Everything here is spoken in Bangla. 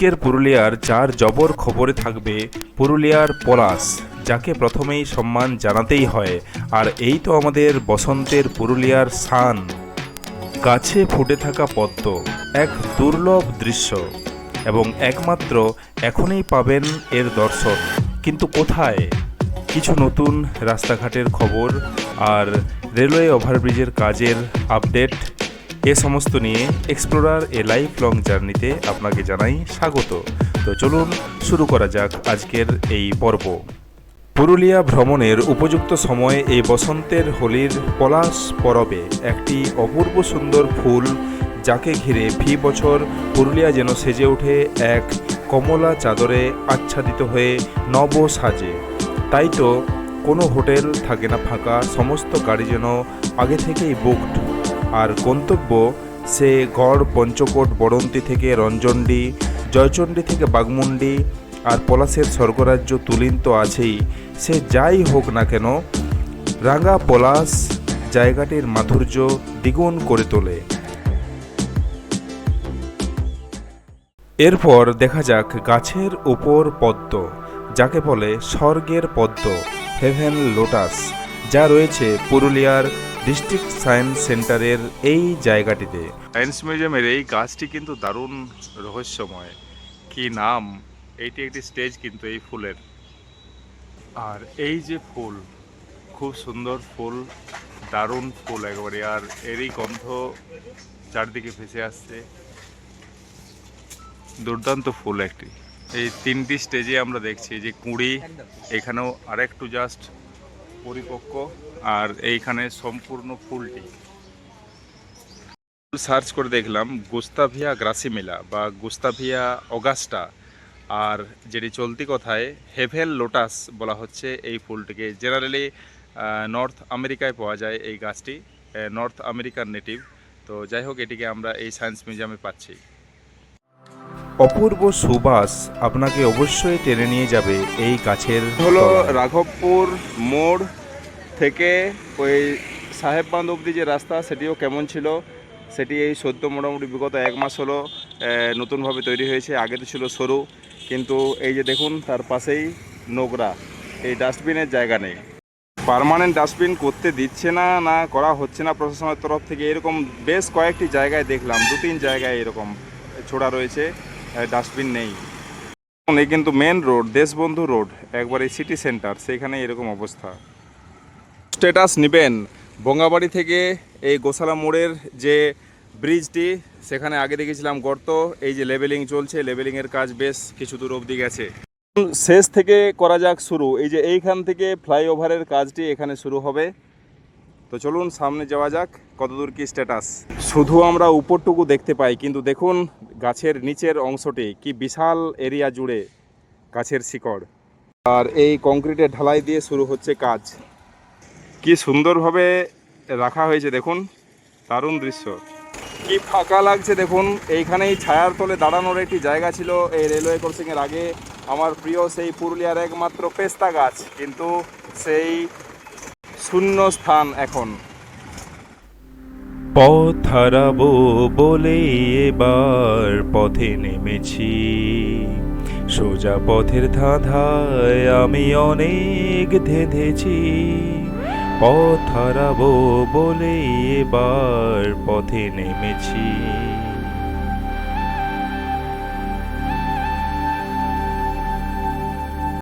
আজকের পুরুলিয়ার চার জবর খবরে থাকবে পুরুলিয়ার পলাশ, যাকে প্রথমেই সম্মান জানাতেই হয়। আর এই তো আমাদের বসন্তের পুরুলিয়ার শান গাছে ফুটে থাকা পদ্ম, এক দুর্লভ দৃশ্য। এবং একমাত্র এখনই পাবেন এর দর্শন। কিন্তু কোথায়? কিছু নতুন রাস্তাঘাটের খবর আর রেলওয়ে ওভারব্রিজের কাজের আপডেট এ সমস্ত নিয়ে এক্সপ্লোরার এ লাইফ লং জার্নিতে আপনাকে জানাই স্বাগত। তো চলুন শুরু করা যাক আজকের এই পর্ব। পুরুলিয়া ভ্রমণের উপযুক্ত সময় এই বসন্তের হোলির পলাশ পরবে একটি অপূর্ব সুন্দর ফুল যাকে ঘিরে ফি বছর পুরুলিয়া যেন সেজে ওঠে এক কমলা চাদরে আচ্ছাদিত হয়ে নব সাজে। তাই তো কোনো হোটেল থাকে না ফাঁকা, সমস্ত গাড়ি যেন আগে থেকেই বুকড আর গন্তব্য, সে গড় পঞ্চকোট বড়ন্তি থেকে রঞ্জনডি, জয়চণ্ডী থেকে বাগমুন্ডি আর পলাশের স্বর্গরাজ্য তুলিন তো আছেই। সে যাই হোক না কেন, রাঙা পলাশ জায়গাটির মাধুর্য দ্বিগুণ করে তোলে। এরপর দেখা যাক গাছের উপর পদ্ম, যাকে বলে স্বর্গের পদ্ম, হেভেন লোটাস, যা রয়েছে পুরুলিয়ার ডিস্ট্রিক্ট সায়েন্স সেন্টারের এই জায়গাটিতে। সায়েন্স মিউজিয়ামের এই গাছটি কিন্তু দারুণ রহস্যময়। কি নাম? এইটি একটি স্টেজ কিন্তু এই ফুলের। আর এই যে ফুল, খুব সুন্দর ফুল, দারুণ ফুল একেবারে। আর এরই গন্ধ চারদিকে ভেসে আসছে। দুর্দান্ত ফুল একটি। এই তিনটি স্টেজে আমরা দেখছি যে কুঁড়ি, এখানেও আরেকটু জাস্ট পরিপক্ক আর এইখানে সম্পূর্ণ ফুলটি। সার্চ করে দেখলাম গুস্তাভিয়া গ্রাসিমেলা বা গুস্তাভিয়া অগাস্টা আর যেটি চলতি কথায় হেভেল লোটাস বলা হচ্ছে এই ফুলটিকে। জেনারেলি নর্থ আমেরিকায় পাওয়া যায় এই গাছটি নর্থ আমেরিকার নেটিভ তো যাই হোক, এটিকে আমরা এই সায়েন্স মিউজিয়ামে পাচ্ছি। অপূর্ব সুবাস আপনাকে অবশ্যই টেনে নিয়ে যাবে এই গাছের হলো রাঘবপুর মোড় থেকে ওই সাহেববান্ধ অবধি যে রাস্তা সেটিও কেমন ছিল? সেটি এই সদ্য মোটামুটি বিগত এক মাস হলো নতুনভাবে তৈরি হয়েছে। আগে তো ছিল সরু কিন্তু এই যে দেখুন তার পাশেই নোংরা। এই ডাস্টবিনের জায়গা নেই। পার্মানেন্ট ডাস্টবিন করতে দিচ্ছে না না করা হচ্ছে না প্রশাসনের তরফ থেকে। এরকম বেশ কয়েকটি জায়গায় দেখলাম দু তিন জায়গায় এরকম ছোড়া রয়েছে। ডাস্টবিন নেই। এই কিন্তু মেন রোড দেশবন্ধু রোড একবারে সিটি সেন্টার সেখানে এরকম অবস্থা। স্টেটাস নেবেন, বঙ্গাবাড়ি থেকে এই গোসালা মোড়ের যে ব্রিজটি সেখানে আগে দেখেছিলাম গর্ত, এই যে লেভেলিং চলছে লেভেলিংয়ের কাজ বেশ কিছু দূর অবধি গেছে। শেষ থেকে করা যাক শুরু, এই যে এইখান থেকে ফ্লাইওভারের কাজটি এখানে শুরু হবে। তো চলুন সামনে যাওয়া যাক, কতদূর কি স্ট্যাটাস শুধু আমরা উপরটুকু দেখতে পাই, কিন্তু দেখুন গাছের নিচের অংশটি, কি বিশাল এরিয়া জুড়ে গাছের শিকড়। আর এই কংক্রিটের ঢালাই দিয়ে শুরু হচ্ছে কাজ। কি সুন্দরভাবে রাখা হয়েছে, দেখুন, দারুণ দৃশ্য। কি ফাঁকা লাগছে, দেখুন, এইখানেই ছায়ার তলে দাঁড়ানোর একটি জায়গা ছিল এই রেলওয়ে ক্রসিংয়ের আগে। আমার প্রিয় সেই পুরুলিয়ার একমাত্র পেস্তা গাছ, কিন্তু সেই শূন্য স্থান এখন। পথ হারাবো বলে এবার পথে নেমেছি। সোজা পথের ধাঁধায় আমি অনেক ধেঁধেছি। পথ হারাবো বলে এবার পথে নেমেছি।